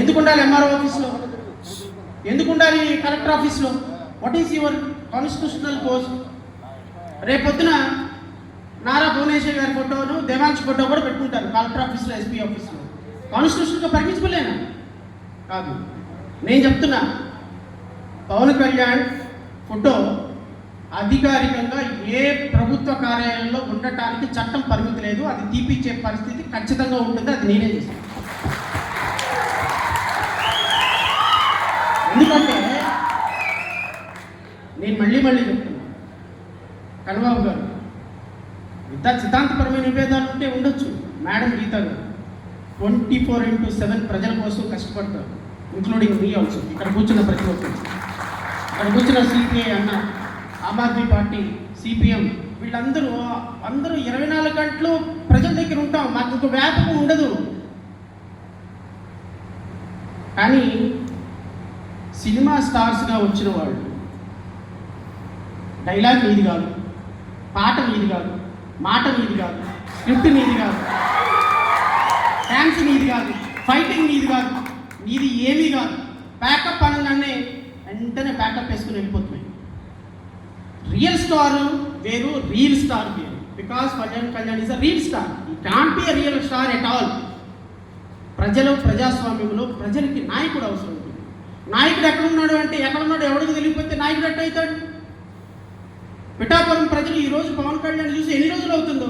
ఎందుకు ఉండాలి ఎంఆర్ఓ ఆఫీస్లో ఎందుకు ఉండాలి కలెక్టర్ ఆఫీస్లో what is your constitutional course రేపొద్దున నారా భువనేశ్వర్ గారి ఫోటోను దేవాంశ్ ఫోటో కూడా పెట్టుకుంటారు కలెక్టర్ ఆఫీస్లో ఎస్పీ ఆఫీస్లో కాన్స్టిట్యూషన్గా పరిమించలేనా కాదు. నేను చెప్తున్నా పవన్ కళ్యాణ్ ఫోటో అధికారికంగా ఏ ప్రభుత్వ కార్యాలయంలో ఉండటానికి చట్టం పరిమితి లేదు. అది తీపిచ్చే పరిస్థితి ఖచ్చితంగా ఉంటుంది. అది నేనే చేస్తాను. నేను మళ్ళీ మళ్ళీ చెప్తున్నా. కన్నబాబు గారు ఇంత సిద్ధాంతపరమైన నివేదాలు ఉంటే ఉండొచ్చు. మేడం గీత గారు ట్వంటీ ఫోర్ ఇంటూ సెవెన్ ప్రజల కోసం కష్టపడతారు. ఇంక్లూడింగ్ మీ ఆల్సో ఇక్కడ కూర్చున్న ప్రతి ఒక్కరు. ఇక్కడ కూర్చున్న సిపిఐ అన్న ఆమ్ ఆద్మీ పార్టీ సిపిఎం వీళ్ళందరూ అందరూ ఇరవై నాలుగు గంటలు ప్రజల దగ్గర ఉంటాం. మాకు ఇంకో వ్యాపకం ఉండదు. కానీ సినిమా స్టార్స్గా వచ్చిన వాళ్ళు డైలాగ్ నీది కాదు. పాట నీది కాదు. మాట నీది కాదు. స్క్రిప్ట్ నీది కాదు. డ్యాన్స్ నీది కాదు. ఫైటింగ్ నీది కాదు. నీది ఏమీ కాదు. ప్యాకప్ అనగానే వెంటనే ప్యాకప్ వేసుకుని వెళ్ళిపోతున్నాయి. రియల్ స్టార్ వేరు రీల్ స్టార్ వేరు. Because Kalyan Kalyan is a reel star I can't be a real star at all ప్రజలు ప్రజాస్వామ్యంలో ప్రజలకి నాయకుడు అవసరం ఉంటుంది నాయకుడు ఎక్కడున్నాడు అంటే ఎక్కడున్నాడు ఎవడికి తెలియకపోతే నాయకుడు ఎట్ట అవుతాడు? పిఠాపురం ప్రజలు ఈరోజు పవన్ కళ్యాణ్ చూసి ఎన్ని రోజులు అవుతుందో?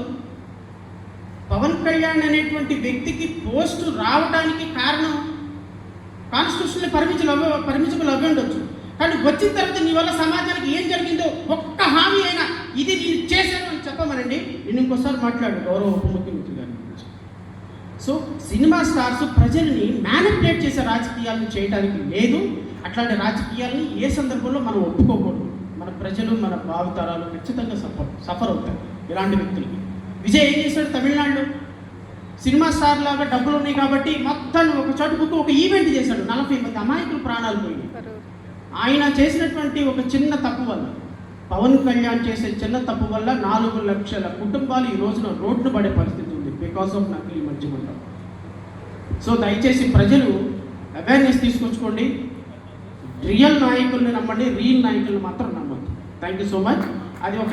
పవన్ కళ్యాణ్ అనేటువంటి వ్యక్తికి పోస్టు రావడానికి కారణం కాన్స్టిట్యూషన్ పరిమితులు అవ్వ పరిమితులు అవ్వి ఉండొచ్చు. కానీ వచ్చిన తర్వాత నీ వల్ల సమాజానికి ఏం జరిగిందో ఒక్క హామీ అయినా ఇది నేను చేశాను అని చెప్పమనండి. నేను ఇంకోసారి మాట్లాడు గౌరవ ఉప ముఖ్యమంత్రి గారి గురించి. సో సినిమా స్టార్స్ ప్రజల్ని మ్యానిపులేట్ చేసే రాజకీయాలను చేయడానికి లేదు. అట్లాంటి రాజకీయాలను ఏ సందర్భంలో మనం ఒప్పుకోకూడదు. మన ప్రజలు మన భావితరాలు ఖచ్చితంగా సఫర్ సఫర్ అవుతాయి ఇలాంటి వ్యక్తులకి. విజయ్ ఏం చేశాడు తమిళనాడు సినిమా స్టార్ లాగా డబ్బులు ఉన్నాయి కాబట్టి మొత్తం ఒక చోటుకు ఒక ఈవెంట్ చేశాడు. నలభై మంది అమాయకులు ప్రాణాలు పోయి ఆయన చేసినటువంటి ఒక చిన్న తప్పు వల్ల పవన్ కళ్యాణ్ చేసే చిన్న తప్పు వల్ల నాలుగు లక్షల కుటుంబాలు ఈ రోజున రోడ్డు పడే పరిస్థితి ఉంది బికాస్ ఆఫ్ నకిలీ మధ్యమంట సో దయచేసి ప్రజలు అవేర్నెస్ తీసుకొచ్చుకోండి. రియల్ నాయకుల్ని నమ్మండి. రియల్ నాయకుల్ని మాత్రం నమ్మండి. థ్యాంక్ యూ సో మచ్ అది ఒక